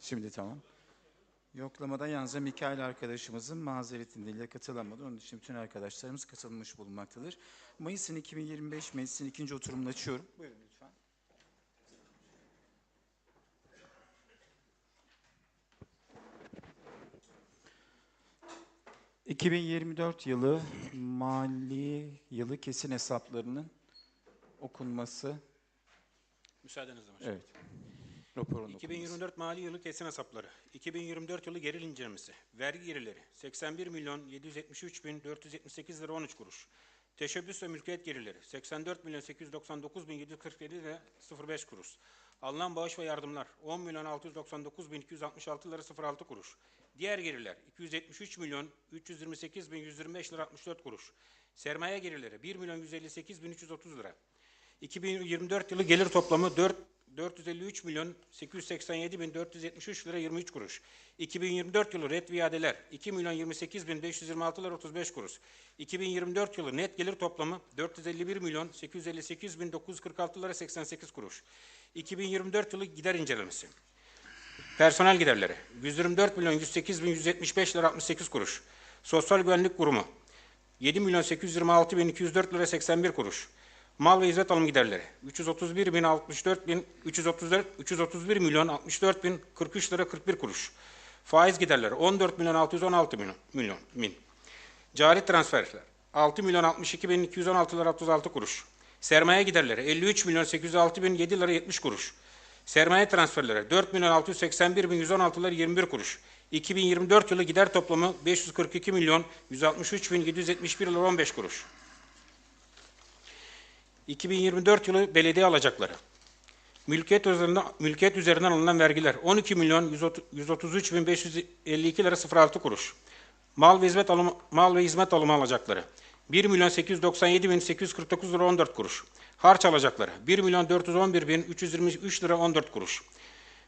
Şimdi tamam. Yoklamada yalnızca Mikail arkadaşımızın mazeret nedeniyle katılamadı. Onun için bütün arkadaşlarımız katılmış bulunmaktadır. Mayıs'ın 2025 meclisin ikinci oturumunu açıyorum. Buyurun lütfen. ...2024 yılı mali yılı kesin hesaplarının okunması... Müsaadenizle başkanım. Evet. Raporun okunması. 2024 mali yılı kesin hesapları. 2024 yılı geril incelemesi. Vergi gelirleri 81 milyon 773 bin 478 lira 13 kuruş. Teşebbüs ve mülkiyet gelirleri 84 milyon 899 bin 747 lira 05 kuruş. Alınan bağış ve yardımlar 10 milyon 699 bin 266 lira 06 kuruş. Diğer gelirler 273 milyon 328 bin 125 lira 64 kuruş. Sermaye gelirleri 1 milyon 158 bin 330 lira. 2024 yılı gelir toplamı 4 453 milyon 887 bin 473 lira 23 kuruş. 2024 yılı red viadeler 2 milyon 28 bin 526 lira 35 kuruş. 2024 yılı net gelir toplamı 451 milyon 858 bin 946 lira 88 kuruş. 2024 yılı gider incelemesi. Personel giderleri 124 milyon 108 bin 175 lira 68 kuruş. Sosyal güvenlik kurumu 7 milyon 826 bin 204 lira 81 kuruş. Mal ve hizmet alım giderleri 331 bin 64 bin 334 331 milyon 64 bin 43 lira 41 kuruş. Faiz giderleri 14 milyon 616 milyon milyon min. Cari transferler 6 milyon 62 bin 216 lira 36 kuruş. Sermaye giderleri 53 milyon 806 bin 7 lira 70 kuruş. Sermaye transferleri 4 milyon 681 bin 116 lira 21 kuruş. 2024 yılı gider toplamı 542 milyon 163 bin 771 lira 15 kuruş. 2024 yılı belediye alacakları. Mülkiyet üzerinden, mülkiyet üzerinden alınan vergiler 12 milyon 130 133 bin 552 lira 06 kuruş. Mal ve hizmet alımı, mal ve hizmet alımı alacakları 1 milyon 897 bin 849 lira 14 kuruş. Harç alacakları 1 milyon 411 bin 323 lira 14 kuruş.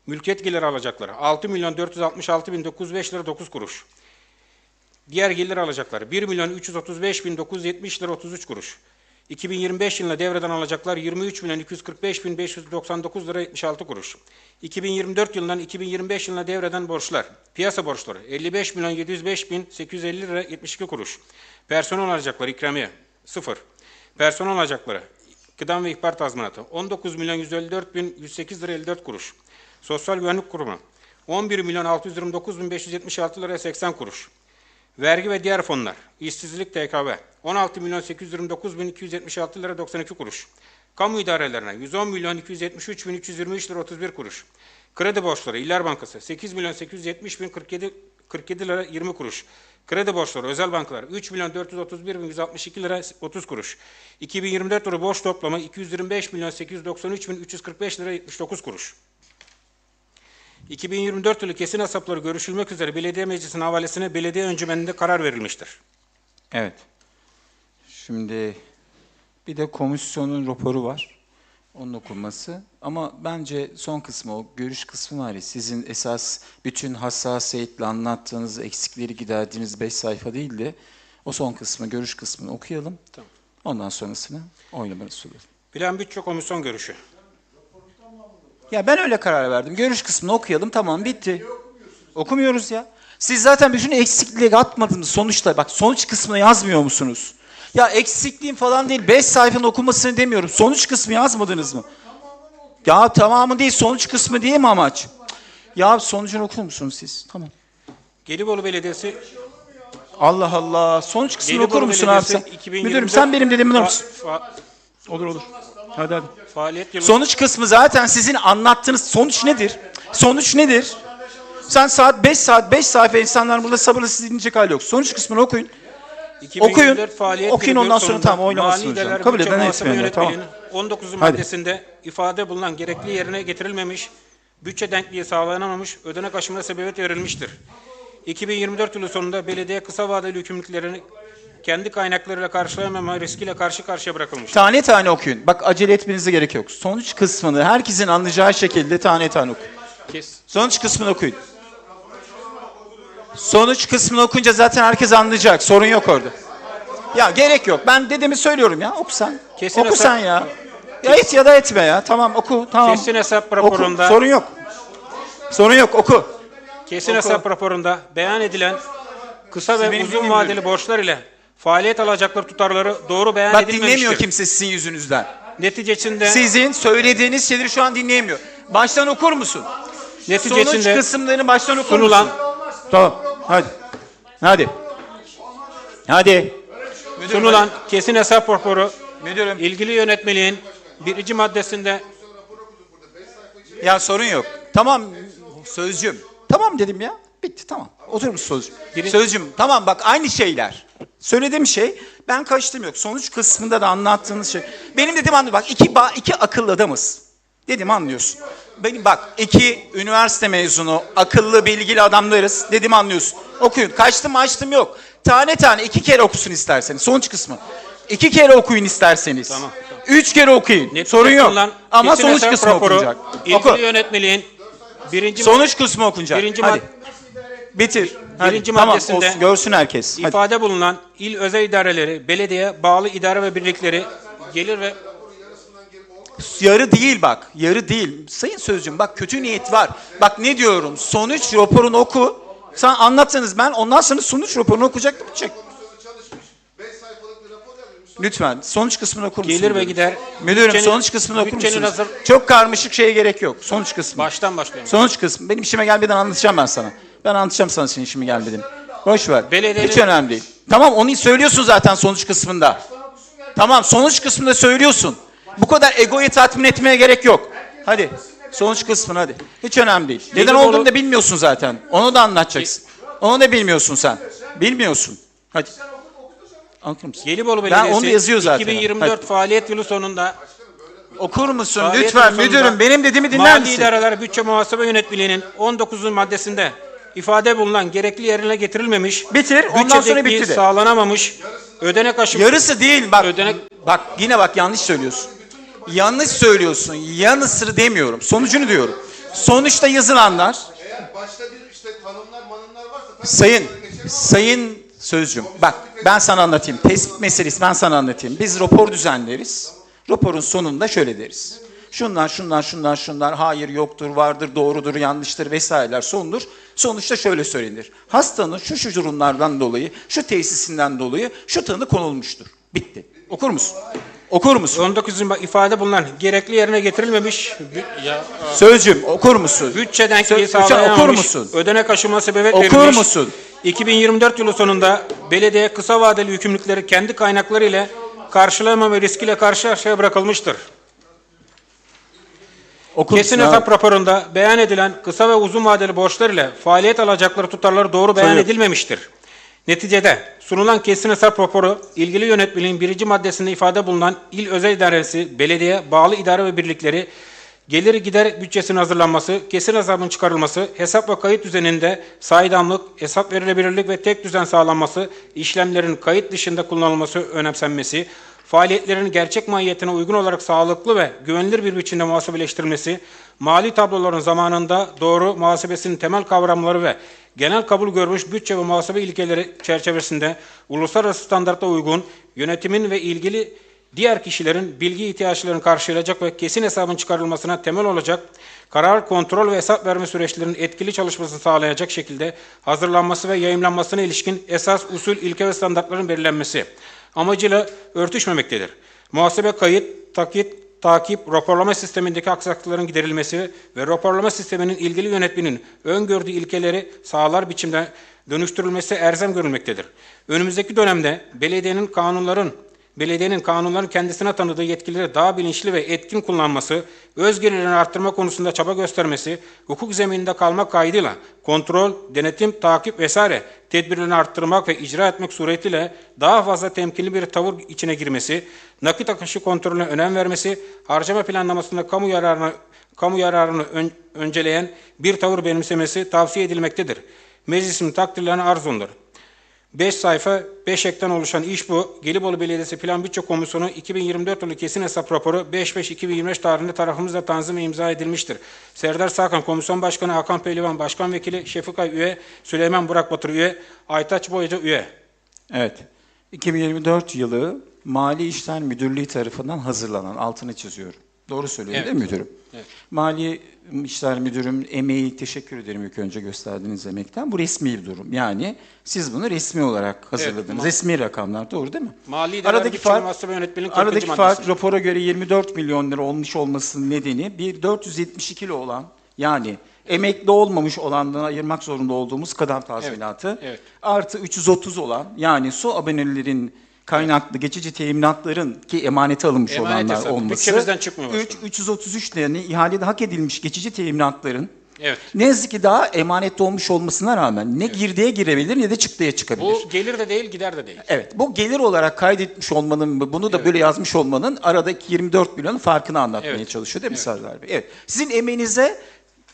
Mülkiyet geliri alacakları 6 milyon 466 bin 905 lira 9 kuruş. Diğer gelir alacakları 1 milyon 335 bin 970 lira 33 kuruş. 2025 yılında devreden alacaklar 23 milyon 245 bin 599 lira 76 kuruş. 2024 yılından 2025 yılına devreden borçlar. Piyasa borçları 55 milyon 705 bin 850 lira 72 kuruş. Personel alacakları ikramiye 0. Personel alacakları kıdem ve ihbar tazminatı 19 milyon 154 bin 108 lira 54 kuruş. Sosyal Güvenlik Kurumu 11 milyon 629 bin 576 lira 80 kuruş. Vergi ve diğer fonlar, işsizlik TKV 16 milyon 829 bin 276 lira 92 kuruş. Kamu idarelerine 110 milyon 273 bin 323 lira 31 kuruş. Kredi borçları İller Bankası 8 milyon 870 bin 47, 47 lira 20 kuruş. Kredi borçları özel bankalar 3 milyon 431 bin 162 lira 30 kuruş. 2024 yılı borç toplamı 225 milyon 893 bin 345 lira 79 kuruş. 2024 yılı kesin hesapları görüşülmek üzere belediye meclisinin havalesine belediye öncümeninde karar verilmiştir. Evet. Şimdi bir de komisyonun raporu var. Onun okunması. Ama bence son kısmı, o görüş kısmı var ya, sizin esas bütün hassasiyetle anlattığınız, eksikleri giderdiğiniz beş sayfa değil de o son kısmı, görüş kısmını okuyalım. Tamam. Ondan sonrasını oylamaya sunuyorum. Plan Bütçe Komisyon görüşü. Ya ben öyle karar verdim. Görüş kısmını okuyalım tamam bitti. Okumuyoruz ya. Siz zaten bütün eksikliği atmadınız sonuçta. Bak sonuç kısmını yazmıyor musunuz? Ya eksikliğim falan değil. 5 sayfanın okunmasını demiyorum. Sonuç kısmı yazmadınız mı? Ya tamamı değil sonuç kısmı değil mi amaç? Ya sonucunu okur musunuz siz? Tamam. Gelibolu Belediyesi Allah Allah. Sonuç kısmını Gelibolu okur musun abi sen? Belediyesi 2024 Müdürüm sen benim dediğimi misin? fa- Olur olur. Hadi hadi. faaliyet yılı Sonuç kısmı zaten sizin anlattığınız sonuç nedir? Sonuç nedir? Sen saat 5 saat 5 sayfa insanlar burada sabırla sizi dinleyecek hali yok. Sonuç kısmını okuyun. 2024 okuyun. faaliyet Okuyun, yılı ondan sonra sonunda tamam, oylamasını Mali hocam. Kabul Bütçe eden Muhasebe etmeyenler, tamam. Yönetmeliğinin 19. Hadi. maddesinde ifade bulunan gerekli yerine getirilmemiş, bütçe denkliği sağlanamamış, ödenek aşımına sebebiyet verilmiştir. 2024 yılı sonunda belediye kısa vadeli yükümlülüklerini kendi kaynaklarıyla karşılayamama riskiyle karşı karşıya bırakılmıştır. Tane tane okuyun. Bak acele etmenize gerek yok. Sonuç kısmını herkesin anlayacağı şekilde tane tane okuyun. Kes. Sonuç kısmını okuyun. Sonuç kısmını okunca zaten herkes anlayacak. Sorun yok orada. Ya gerek yok. Ben dedemi söylüyorum ya. Oku sen. Kesin oku hesap- ya. Ya et ya da etme ya. Tamam oku. Tamam. Kesin hesap Oku. raporunda Sorun yok. Sorun yok oku. Kesin hesap raporunda beyan edilen kısa ve benim uzun vadeli borçlar ile faaliyet alacakları tutarları doğru beyan Bak edilmemiştir. dinlemiyor kimse sizin yüzünüzden. Neticesinde Sizin söylediğiniz şeyleri şu an dinleyemiyor. Baştan okur musun? Sonuç neticesinde kısımlarını baştan okur sunulan musun? Tamam. Hadi. Hadi. Hadi. Müdürüm, sunulan kesin hesap raporu. Müdürüm. ilgili yönetmeliğin birinci maddesinde Ya sorun yok. Tamam sözcüm. Tamam dedim ya. Bitti tamam. Oturur musun sözcüm? Biri- Sözcüm tamam bak aynı şeyler. Söylediğim şey ben kaçtım yok. Sonuç kısmında da anlattığınız şey. Benim dediğim anlıyor. Bak iki, iki akıllı adamız. Dedim anlıyorsun. Benim bak iki üniversite mezunu akıllı bilgili adamlarız. Dedim anlıyorsun. Okuyun. Kaçtım açtım yok. Tane tane iki kere okusun isterseniz. Sonuç kısmı. İki kere okuyun isterseniz. Tamam, Üç kere okuyun. neticesinde Sorun yok. Ama sonuç kısmı raporu okunacak. ilgili Oku. yönetmeliğin birinci Sonuç kısmı okunacak. Birinci Hadi. Bitir. Birinci tamam, maddesinde olsun, görsün herkes. Hadi. ifade bulunan il özel idareleri, belediye, bağlı idare ve birlikleri gelir ve Yarı değil bak. Yarı değil. Sayın Sözcüm bak kötü niyet var. Bak ne diyorum. Sonuç raporunu oku. Sen anlatsanız ben ondan sonra sonuç raporunu okuyacak bitecek. Lütfen sonuç kısmını okur musun? gelir ve gider. Müdürüm bütçenin- sonuç kısmını okur musunuz? hazır- Çok karmaşık şeye gerek yok. Sonuç kısmı. Baştan başlayalım. Sonuç kısmı. Benim işime gelmeden anlatacağım ben sana. Ben anlatacağım sana senin işime gelmeden. Boş ver. Belediyenin- Hiç önemli değil. Tamam onu söylüyorsun zaten sonuç kısmında. Tamam sonuç kısmında söylüyorsun. Bu kadar egoyu tatmin etmeye gerek yok. Hadi sonuç kısmını hadi. Hiç önemli değil. Neden Gelibolu- olduğunu da bilmiyorsun zaten. Onu da anlatacaksın. Onu da bilmiyorsun sen. Bilmiyorsun. Hadi. Okur musun? Gelibolu Belediyesi onu yazıyor zaten. 2024 Hadi. faaliyet yılı sonunda Okur musun? faaliyet Lütfen yılı sonunda müdürüm benim dediğimi dinler Mali misin? İdareler Bütçe Muhasebe Yönetmeliği'nin 19. maddesinde ifade bulunan gerekli yerine getirilmemiş, Bitir, ondan bütçe sonra bitti de. sağlanamamış, ödenek aşımı Yarısı değil bak. Ödenek- Bak yine bak yanlış söylüyorsun. Yanlış söylüyorsun. Yanısını demiyorum. Sonucunu diyorum. Sonuçta yazılanlar Eğer başta bir işte tanımlar manımlar varsa tabii sayın sayın sözcüm bak ben sana anlatayım. Tespit meselesi ben sana anlatayım. Biz rapor düzenleriz. Raporun sonunda şöyle deriz. Şunlar şunlar şunlar şunlar hayır yoktur vardır doğrudur yanlıştır vesaireler sondur. Sonuçta şöyle söylenir. Hastanın şu şu durumlardan dolayı şu tesisinden dolayı şu tanı konulmuştur. Bitti. Okur musun? Okur musun? 19. ma- ifade bulunan gerekli yerine getirilmemiş, ya, Sözcüm okur musun? bütçe denkliği Sö- lütfen sağlanamamış, okur musun? ödenek aşımına sebebiyet Okur verilmiş, musun? 2024 yılı sonunda belediye kısa vadeli yükümlülükleri kendi kaynakları ile karşılayamama riskiyle karşı karşıya bırakılmıştır. Okur Kesin musun hesap raporunda beyan edilen kısa ve uzun vadeli borçlar ile faaliyet alacakları tutarları doğru beyan Söyle. edilmemiştir. Neticede sunulan kesin hesap raporu ilgili yönetmeliğin birinci maddesinde ifade bulunan il özel idaresi, belediye, bağlı idare ve birlikleri gelir gider bütçesinin hazırlanması, kesin hesabın çıkarılması, hesap ve kayıt düzeninde saydamlık, hesap verilebilirlik ve tek düzen sağlanması, işlemlerin kayıt dışında kullanılması önemsenmesi, faaliyetlerin gerçek mahiyetine uygun olarak sağlıklı ve güvenilir bir biçimde muhasebeleştirilmesi, mali tabloların zamanında doğru muhasebesinin temel kavramları ve genel kabul görmüş bütçe ve muhasebe ilkeleri çerçevesinde uluslararası standarta uygun yönetimin ve ilgili diğer kişilerin bilgi ihtiyaçlarını karşılayacak ve kesin hesabın çıkarılmasına temel olacak, karar, kontrol ve hesap verme süreçlerinin etkili çalışmasını sağlayacak şekilde hazırlanması ve yayımlanmasına ilişkin esas, usul, ilke ve standartların belirlenmesi amacıyla örtüşmemektedir. Muhasebe kayıt, takit, takip, raporlama sistemindeki aksaklıkların giderilmesi ve raporlama sisteminin ilgili yönetmenin öngördüğü ilkeleri sağlar biçimde dönüştürülmesi erzem görülmektedir. Önümüzdeki dönemde belediyenin kanunların belediyenin kanunların kendisine tanıdığı yetkileri daha bilinçli ve etkin kullanması, öz gelirini arttırma konusunda çaba göstermesi, hukuk zemininde kalmak kaydıyla kontrol, denetim, takip vesaire tedbirlerini arttırmak ve icra etmek suretiyle daha fazla temkinli bir tavır içine girmesi, nakit akışı kontrolüne önem vermesi, harcama planlamasında kamu yararına kamu yararını ön- önceleyen bir tavır benimsemesi tavsiye edilmektedir. Meclisin takdirlerine arz olunur. 5 sayfa 5 ekten oluşan iş bu. Gelibolu Belediyesi Plan Bütçe Komisyonu 2024 yılı kesin hesap raporu 5-5-2025 tarihinde tarafımızla tanzim ve imza edilmiştir. Serdar Sakan Komisyon Başkanı Hakan Pehlivan Başkan Vekili Şefik Ay üye, Süleyman Burak Batır üye, Aytaç Boyacı üye. Evet. 2024 yılı Mali İşler Müdürlüğü tarafından hazırlanan altını çiziyorum. Doğru söylüyorum Evet. değil mi müdürüm? Evet. Mali İşler Müdürüm emeği teşekkür ederim ilk önce gösterdiğiniz emekten. Bu resmi bir durum. Yani siz bunu resmi olarak hazırladınız. ma- resmi rakamlar doğru değil mi? Mali Aradaki Aradaki fark- Muhasebe Yönetmeliği'nin 40. Aradaki maddesi. fark rapora göre 24 milyon lira olmuş olmasının nedeni bir 472 kilo olan yani emekli olmamış olandan ayırmak zorunda olduğumuz kadem tazminatı evet. artı 330 olan yani su abonelerin kaynaklı geçici teminatların ki emanete alınmış Emanet olanlar hesabı. olması. Bütçemizden çıkmıyor 3, başkanım. 333 liranın ihalede hak edilmiş geçici teminatların Evet. ne yazık ki daha emanette olmuş olmasına rağmen ne girdiye girebilir ne de çıktıya çıkabilir. Bu gelir de değil, gider de değil. Evet, bu gelir olarak kaydetmiş olmanın, bunu da böyle yazmış olmanın aradaki 24 milyonun farkını anlatmaya Evet. çalışıyor değil mi Evet. Serdar Bey? Evet. Sizin emeğinize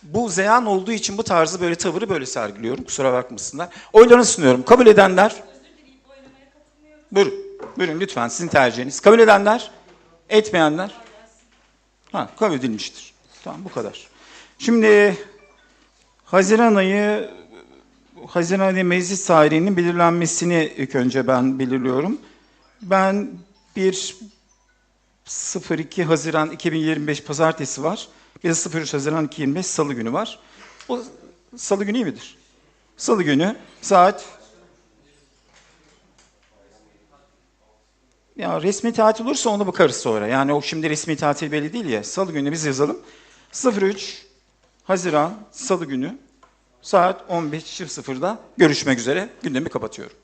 bu zeyan olduğu için bu tarzı böyle tavırı böyle sergiliyorum. Kusura bakmasınlar. Oylarını sunuyorum. Kabul edenler? Buyurun. Buyurun lütfen sizin tercihiniz. Kabul edenler? Etmeyenler? Ha, kabul edilmiştir. Tamam bu kadar. Şimdi Haziran ayı Haziran ayı meclis tarihinin belirlenmesini ilk önce ben belirliyorum. Ben bir 02 Haziran 2025 pazartesi var. Bir de 03 Haziran 2025 salı günü var. O salı günü iyi midir? Salı günü saat ya resmi tatil olursa ona bakarız sonra. Yani o şimdi resmi tatil belli değil ya. Salı günü biz yazalım. 03 Haziran Salı günü saat 15.00'da görüşmek üzere. Gündemi kapatıyorum.